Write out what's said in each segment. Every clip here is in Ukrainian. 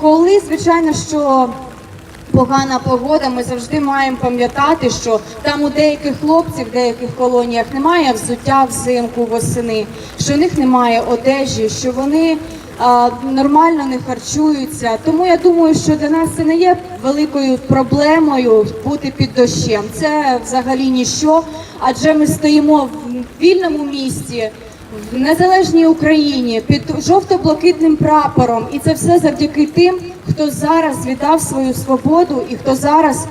Коли, звичайно, що погана погода, ми завжди маємо пам'ятати, що там у деяких хлопців, в деяких колоніях немає взуття взимку восени, що у них немає одежі, що вони а, нормально не харчуються. Тому я думаю, що для нас це не є великою проблемою бути під дощем. Це взагалі ніщо, адже ми стоїмо в вільному місті. В незалежній Україні під жовто-блакитним прапором, і це все завдяки тим, хто зараз віддав свою свободу і хто зараз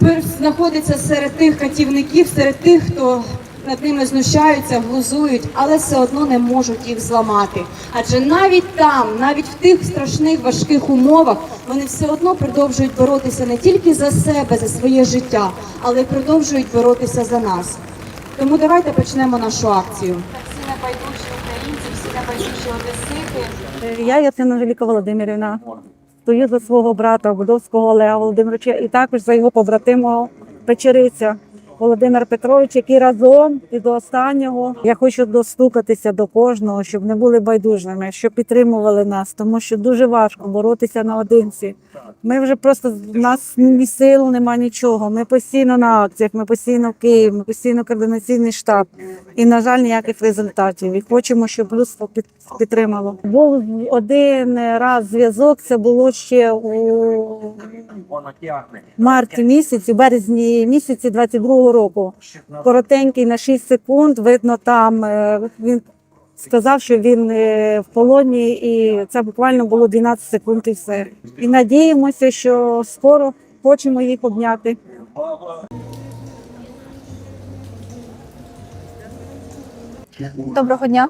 пер- знаходиться серед тих катівників, серед тих, хто над ними знущаються, глузують, але все одно не можуть їх зламати. Адже навіть там, навіть в тих страшних важких умовах, вони все одно продовжують боротися не тільки за себе, за своє життя, але й продовжують боротися за нас. Тому давайте почнемо нашу акцію. Всі небайдужі українці, всі небайдужі одесити. Я Яцина Анжеліка Володимирівна. Стою за свого брата Будовського Олега Володимировича і також за його побратимого Печериця Володимира Петровича, який разом і до останнього. Я хочу достукатися до кожного, щоб не були байдужими, щоб підтримували нас, тому що дуже важко боротися наодинці. Ми вже просто в нас ні сил, нема нічого. Ми постійно на акціях, ми постійно в Києві, ми постійно координаційний штаб. І, на жаль, ніяких результатів. І хочемо, щоб людство під- підтримало. Був один раз зв'язок. Це було ще у марті місяці, березні місяці 22-го року. Коротенький на 6 секунд. Видно, там е, він сказав, що він е, в полоні, і це буквально було 12 секунд, і все. І надіємося, що скоро хочемо їх обняти. Доброго дня.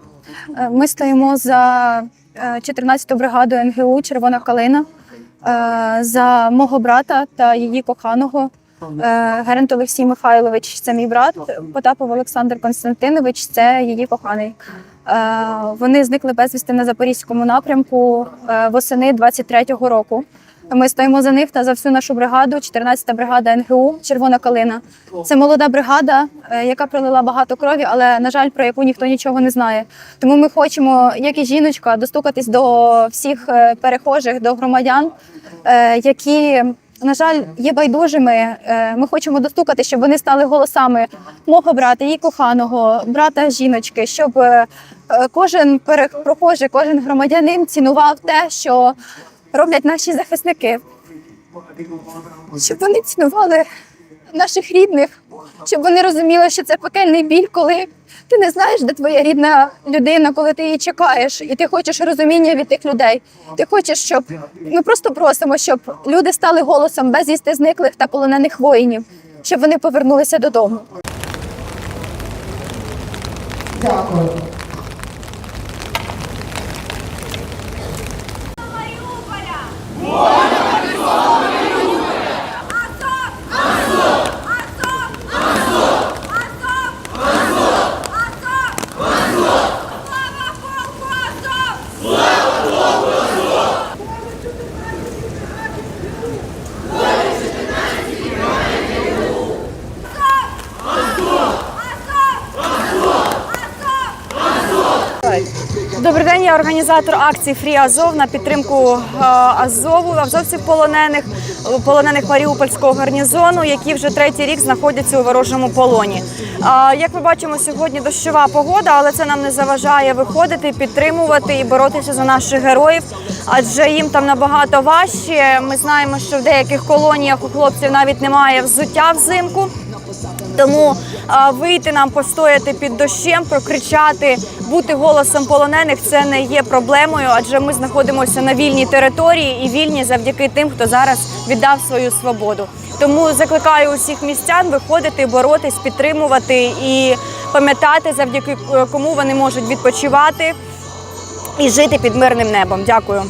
Е, Ми стоїмо за е, 14-ту бригаду НГУ Червона калина за мого брата та її коханого. Е, Герент Олексій Михайлович це мій брат. Потапов Олександр Константинович це її коханий. Е, Вони зникли безвісти на запорізькому напрямку е, восени 23-го року. Ми стоїмо за них та за всю нашу бригаду, 14-та бригада НГУ Червона калина. Це молода бригада, яка пролила багато крові, але на жаль, про яку ніхто нічого не знає. Тому ми хочемо, як і жіночка, достукатись до всіх перехожих, до громадян, які. На жаль, є байдужими. Е, Ми хочемо достукати, щоб вони стали голосами мого брата, її коханого, брата жіночки, щоб е, е, кожен перепрохожий, кожен громадянин цінував те, що роблять наші захисники, щоб вони цінували наших рідних, щоб вони розуміли, що це пекельний біль, коли ти не знаєш, де твоя рідна людина, коли ти її чекаєш, і ти хочеш розуміння від тих людей. Ти хочеш, щоб ми просто просимо, щоб люди стали голосом без істи зниклих та полонених воїнів, щоб вони повернулися додому. Дякую. Добрий день, я організатор акції Фрі Азов на підтримку е, Азову, азовців полонених, полонених Маріупольського гарнізону, які вже третій рік знаходяться у ворожому полоні. Е, Як ми бачимо, сьогодні дощова погода, але це нам не заважає виходити, підтримувати і боротися за наших героїв, адже їм там набагато важче. Ми знаємо, що в деяких колоніях у хлопців навіть немає взуття взимку. Тому а, вийти нам постояти під дощем, прокричати, бути голосом полонених це не є проблемою, адже ми знаходимося на вільній території і вільні завдяки тим, хто зараз віддав свою свободу. Тому закликаю усіх містян виходити, боротись, підтримувати і пам'ятати, завдяки е, кому вони можуть відпочивати і жити під мирним небом. Дякую.